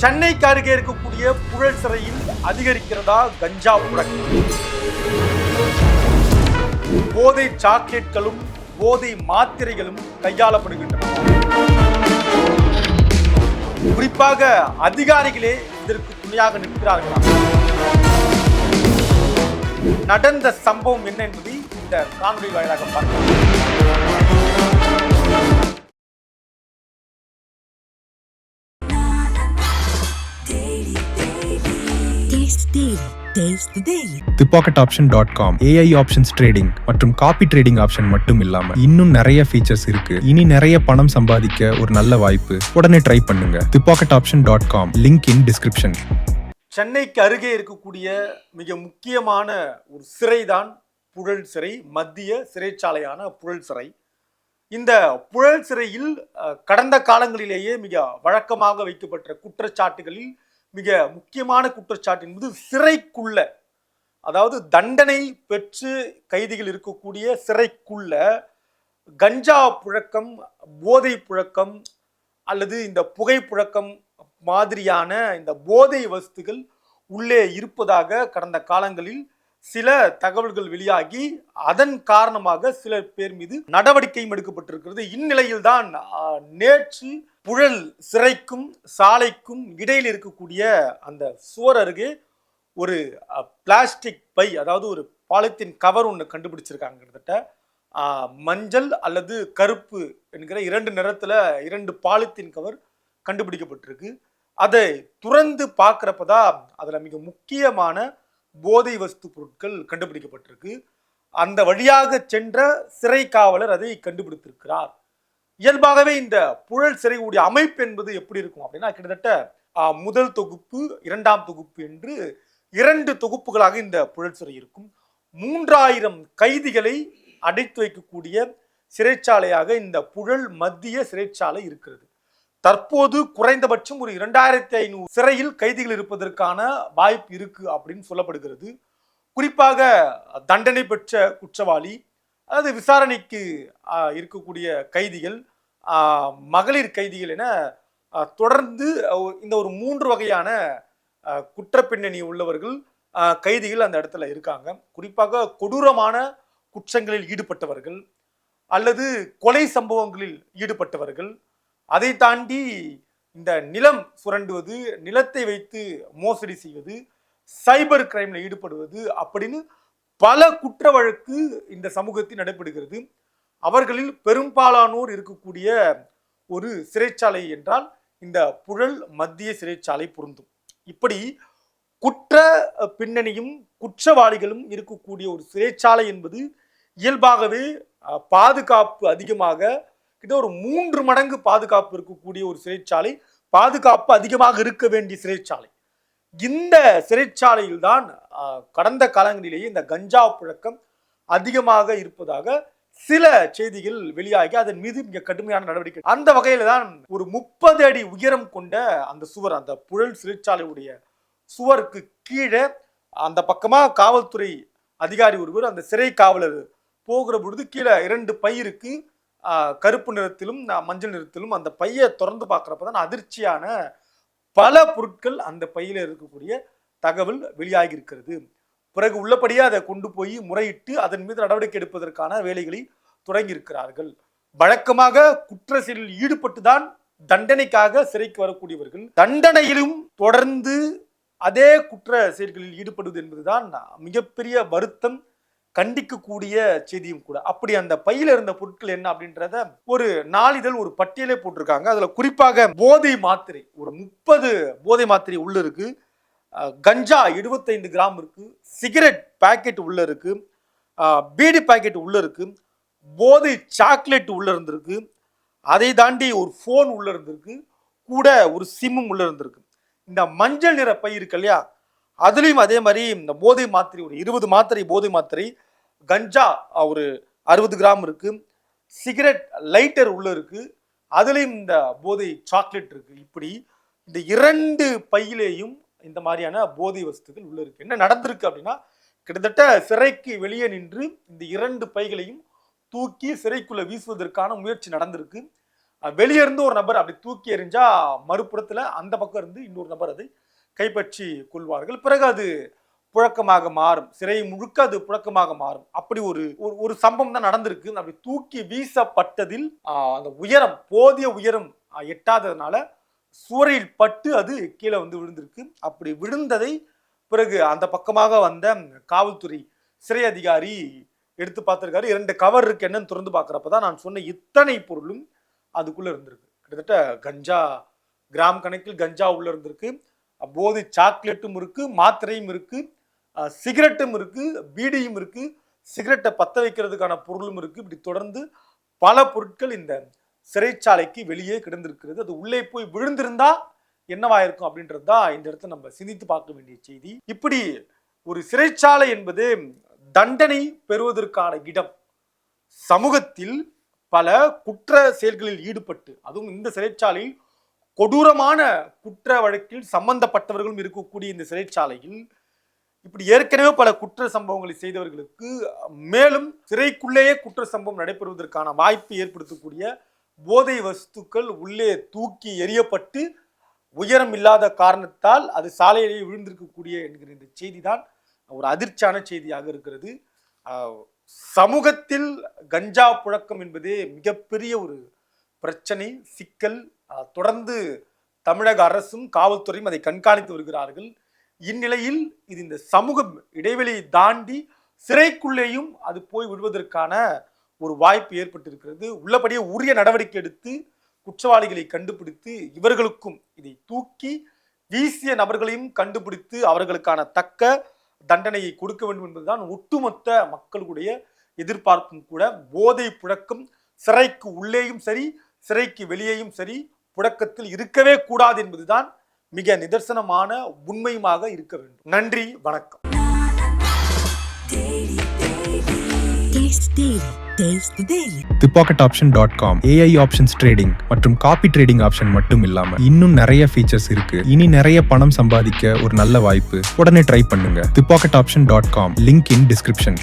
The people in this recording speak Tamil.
சென்னைக்கு அருகே இருக்கக்கூடிய புழல் சிறையில் அதிகரிக்கிறதா கஞ்சா புழக்கம் போதை சாக்லேட்களும் போதை மாத்திரைகளும் கையாளப்படுகின்றன. குறிப்பாக அதிகாரிகளே இதற்கு துணையாக நிற்கிறார்களா? நடந்த சம்பவம் என்ன என்பதை இந்த காணொலி வாயிலாக பார்க்கலாம். Taste the Daily. The pocket option dot com AI options trading மற்றும் காப்பி ட்ரேடிங் ஆப்ஷன் மட்டும் இல்லாம இன்னும் நிறைய ஃபீச்சர்ஸ் இருக்கு. இனி நிறைய பணம் சம்பாதிக்க ஒரு நல்ல வாய்ப்பு. உடனே ட்ரை பண்ணுங்க. திபாக்கெட்ஆப்ஷன்.com லிங்க் இன் டிஸ்கிரிப்ஷன் சென்னைக்கு அருகே இருக்கக்கூடிய மிக முக்கியமான ஒரு சிறைதான் புழல் சிறை மத்திய சிறைச்சாலையான புழல் சிறை. இந்த புழல் சிறையில் கடந்த காலங்களிலேயே மிக வழக்கமாக வைக்கப்பட்ட குற்றச்சாட்டுகளில் மிக முக்கியமான குற்றச்சாட்டு என்பது சிறைக்குள்ள. அதாவது தண்டனை பெற்று கைதிகள் இருக்கக்கூடிய சிறைக்குள்ள கஞ்சா புழக்கம் போதை புழக்கம் அல்லது இந்த புகை புழக்கம் மாதிரியான இந்த போதை வஸ்துகள் உள்ளே இருப்பதாக கடந்த காலங்களில் சில தகவல்கள் வெளியாகி அதன் காரணமாக சில பேர் மீது நடவடிக்கையும் எடுக்கப்பட்டிருக்கிறது. இந்நிலையில்தான் நேற்று புழல் சிறைக்கும் சாலைக்கும் இடையில் இருக்கக்கூடிய அந்த சுவர் அருகே ஒரு பிளாஸ்டிக் பை அதாவது ஒரு பாலித்தீன் கவர் ஒன்று கண்டுபிடிச்சிருக்காங்க கிட்டத்தட்ட. மஞ்சள் அல்லது கருப்பு என்கிற இரண்டு நிறத்தில் இரண்டு பாலித்தீன் கவர் கண்டுபிடிக்கப்பட்டிருக்கு. அதை துறந்து பார்க்குறப்ப தான் அதில் மிக முக்கியமான போதை வஸ்து பொருட்கள் கண்டுபிடிக்கப்பட்டிருக்கு. அந்த வழியாக சென்ற சிறை காவலர் அதை கண்டுபிடித்திருக்கிறார். இயல்பாகவே இந்த புழல் சிறையுடைய அமைப்பு என்பது எப்படி இருக்கும் அப்படின்னா கிட்டத்தட்ட முதல் தொகுப்பு இரண்டாம் தொகுப்பு என்று இரண்டு தொகுப்புகளாக இந்த புழல் சிறை இருக்கும். மூன்றாயிரம் கைதிகளை அடைத்து வைக்கக்கூடிய சிறைச்சாலையாக இந்த புழல் மத்திய சிறைச்சாலை இருக்கிறது. தற்போது குறைந்தபட்சம் ஒரு இரண்டாயிரத்தி ஐநூறு சிறையில் கைதிகள் இருப்பதற்கான வாய்ப்பு இருக்கு அப்படின்னு சொல்லப்படுகிறது. குறிப்பாக தண்டனை பெற்ற குற்றவாளி அதாவது விசாரணைக்கு இருக்கக்கூடிய கைதிகள் மகளிர் கைதிகள் என தொடர்ந்து இந்த ஒரு மூன்று வகையான குற்றப்பின்னணி உள்ளவர்கள் கைதிகள் அந்த இடத்துல இருக்காங்க. குறிப்பாக கொடூரமான குற்றங்களில் ஈடுபட்டவர்கள் அல்லது கொலை சம்பவங்களில் ஈடுபட்டவர்கள். அதை தாண்டி இந்த நிலம் சுரண்டுவது நிலத்தை வைத்து மோசடி செய்வது சைபர் கிரைம்ல ஈடுபடுவது அப்படின்னு பல குற்ற வழக்கு இந்த சமூகத்தில் நடைபெறுகிறது. அவர்களில் பெரும்பாலானோர் இருக்கக்கூடிய ஒரு சிறைச்சாலை என்றால் இந்த புழல் மத்திய சிறைச்சாலை பொருந்தும். இப்படி குற்ற பின்னணியும் குற்றவாளிகளும் இருக்கக்கூடிய ஒரு சிறைச்சாலை என்பது இயல்பாகவே பாதுகாப்பு அதிகமாக கிட்ட ஒரு மூன்று மடங்கு பாதுகாப்பு இருக்கக்கூடிய ஒரு சிறைச்சாலை பாதுகாப்பு அதிகமாக இருக்க வேண்டிய சிறைச்சாலை. இந்த சிறைச்சாலையில் தான் கடந்த காலங்களிலேயே இந்த கஞ்சா புழக்கம் அதிகமாக இருப்பதாக சில செய்திகள் வெளியாகி அதன் மீது மிக கடுமையான நடவடிக்கை. அந்த வகையில தான் ஒரு முப்பது அடி உயரம் கொண்ட அந்த சுவர் அந்த புழல் சிறைச்சாலையுடைய சுவருக்கு கீழே அந்த பக்கமாக காவல்துறை அதிகாரி ஒருவர் அந்த சிறை காவலர் போகிற பொழுது கீழே இரண்டு பயிருக்கு கருப்பு நிறத்திலும் மஞ்சள் நிறத்திலும் அந்த பையை திறந்து பார்க்குறப்ப தான் அதிர்ச்சியான பல பொருட்கள் அந்த பையில் இருக்கக்கூடிய தகவல் வெளியாகி இருக்கிறது பிறகு உள்ளபடியே அதை கொண்டு போய் முறையிட்டு அதன் மீது நடவடிக்கை எடுப்பதற்கான வேலைகளை தொடங்கியிருக்கிறார்கள். வழக்கமாக குற்ற செயலில் ஈடுபட்டு தான் தண்டனைக்காக சிறைக்கு வரக்கூடியவர்கள் தண்டனையிலும் தொடர்ந்து அதே குற்ற செயல்களில் ஈடுபடுவது என்பதுதான் மிகப்பெரிய வருத்தம் கண்டிக்கக்கூடிய செய்தியும் கூட. அப்படி அந்த பையில இருந்த பொருட்கள் என்ன அப்படின்றத ஒரு நாளிதழ் ஒரு பட்டியலே போட்டிருக்காங்க. அதுல குறிப்பாக போதை மாத்திரை ஒரு முப்பது போதை மாத்திரை உள்ள இருக்கு. கஞ்சா 75 கிராம் இருக்கு. சிகரெட் பேக்கெட் உள்ள இருக்கு. பீடி பாக்கெட் உள்ள இருக்கு. போதை சாக்லேட் உள்ள இருந்திருக்கு. அதை தாண்டி ஒரு ஃபோன் உள்ள இருந்திருக்கு. கூட ஒரு சிம்மும் உள்ள இருந்திருக்கு. இந்த மஞ்சள் நிற பை இருக்கு இல்லையா? அதுலேயும் அதே மாதிரி இந்த போதை மாத்திரை ஒரு இருபது மாத்திரை போதை மாத்திரை கஞ்சா ஒரு அறுபது கிராம் இருக்கு. சிகரெட் லைட்டர் உள்ள இருக்கு. அதுலேயும் இந்த போதை சாக்லேட் இருக்கு. இப்படி இந்த இரண்டு பையிலேயும் இந்த மாதிரியான போதை வஸ்துகள் உள்ள இருக்கு. என்ன நடந்திருக்கு அப்படின்னா கிட்டத்தட்ட சிறைக்கு வெளியே நின்று இந்த இரண்டு பைகளையும் தூக்கி சிறைக்குள்ள வீசுவதற்கான முயற்சி நடந்திருக்கு. வெளியே இருந்து ஒரு நபர் அப்படி தூக்கி எறிஞ்சா மறுபுறத்துல அந்த பக்கம் இருந்து இன்னொரு நபர் அதை கைப்பற்றி கொள்வார்கள். பிறகு அது புழக்கமாக மாறும். சிறை முழுக்க அது புழக்கமாக மாறும். அப்படி ஒரு ஒரு- ஒரு சம்பவம் தான் நடந்திருக்கு. அப்படி தூக்கி வீசப்பட்டதில் அந்த உயரம் போதிய உயரம் எட்டாததுனால சுவரில் பட்டு அது கீழே வந்து விழுந்திருக்கு. அப்படி விழுந்ததை பிறகு அந்த பக்கமாக வந்த காவல்துறை சிறை அதிகாரி எடுத்து பார்த்துருக்காரு. இரண்டு கவர் இருக்கு என்னன்னு திறந்து பார்க்குறப்ப தான் நான் சொன்ன இத்தனை பொருளும் அதுக்குள்ளே இருந்திருக்கு. கிட்டத்தட்ட கஞ்சா கிராம் கணக்கில் கஞ்சா உள்ளே இருந்திருக்கு. அப்போது போதை சாக்லேட்டும் இருக்குது மாத்திரையும் இருக்குது சிகரெட்டும் இருக்குது பீடியும் இருக்குது சிகரெட்டை பற்ற வைக்கிறதுக்கான பொருளும் இருக்குது இப்படி தொடர்ந்து பல பொருட்கள் இந்த சிறைச்சாலைக்கு வெளியே கிடந்திருக்கிறது. அது உள்ளே போய் விழுந்திருந்தா என்னவாயிருக்கும் அப்படின்றது தான் இந்த இடத்துல நம்ம சிந்தித்து பார்க்க வேண்டிய செய்தி. இப்படி ஒரு சிறைச்சாலை என்பது தண்டனை பெறுவதற்கான இடம். சமூகத்தில் பல குற்ற செயல்களில் ஈடுபட்டு அதுவும் இந்த சிறைச்சாலையில் கொடூரமான குற்ற வழக்கில் சம்பந்தப்பட்டவர்களும் இருக்கக்கூடிய இந்த சிறைச்சாலையில் இப்படி ஏற்கனவே பல குற்ற சம்பவங்களை செய்தவர்களுக்கு மேலும் சிறைக்குள்ளேயே குற்ற சம்பவம் நடைபெறுவதற்கான வாய்ப்பு ஏற்படுத்தக்கூடிய போதை வஸ்துக்கள் உள்ளே தூக்கி எறியப்பட்டு உயரம் இல்லாத காரணத்தால் அது சாலையிலேயே விழுந்திருக்கக்கூடிய என்கிற இந்த செய்தி தான் ஒரு அதிர்ச்சியான செய்தியாக இருக்கிறது. சமூகத்தில் கஞ்சா புழக்கம் என்பதே மிகப்பெரிய ஒரு பிரச்சனை சிக்கல். தொடர்ந்து தமிழக அரசும் காவல்துறையும் அதை கண்காணித்து வருகிறார்கள். இந்நிலையில் இது இந்த சமூக இடைவெளியை தாண்டி சிறைக்குள்ளேயும் அது போய் விடுவதற்கான ஒரு வாய்ப்பு ஏற்பட்டிருக்கிறது. உள்ளபடியே உரிய நடவடிக்கை எடுத்து குற்றவாளிகளை கண்டுபிடித்து இவர்களுக்கும் இதை தூக்கி வீசிய நபர்களையும் கண்டுபிடித்து அவர்களுக்கான தக்க தண்டனையை கொடுக்க வேண்டும் என்பதுதான் ஒட்டுமொத்த மக்களுடைய எதிர்பார்ப்பும் கூட. போதை புழக்கம் சிறைக்கு உள்ளேயும் சரி சிறைக்கு வெளியேயும் சரி புழக்கத்தில் இருக்கவே கூடாது என்பதுதான் மிக நிதர்சனமான உண்மையுமாக இருக்க வேண்டும். நன்றி வணக்கம். Taste option dot com AI options trading மற்றும் காப்பி ட்ரேடிங் ஆப்ஷன் மட்டும் இல்லாம இன்னும் நிறைய ஃபீச்சர்ஸ் இருக்கு. இனி நிறைய பணம் சம்பாதிக்க ஒரு நல்ல வாய்ப்பு உடனே ட்ரை பண்ணுங்க. The pocket option dot com link in description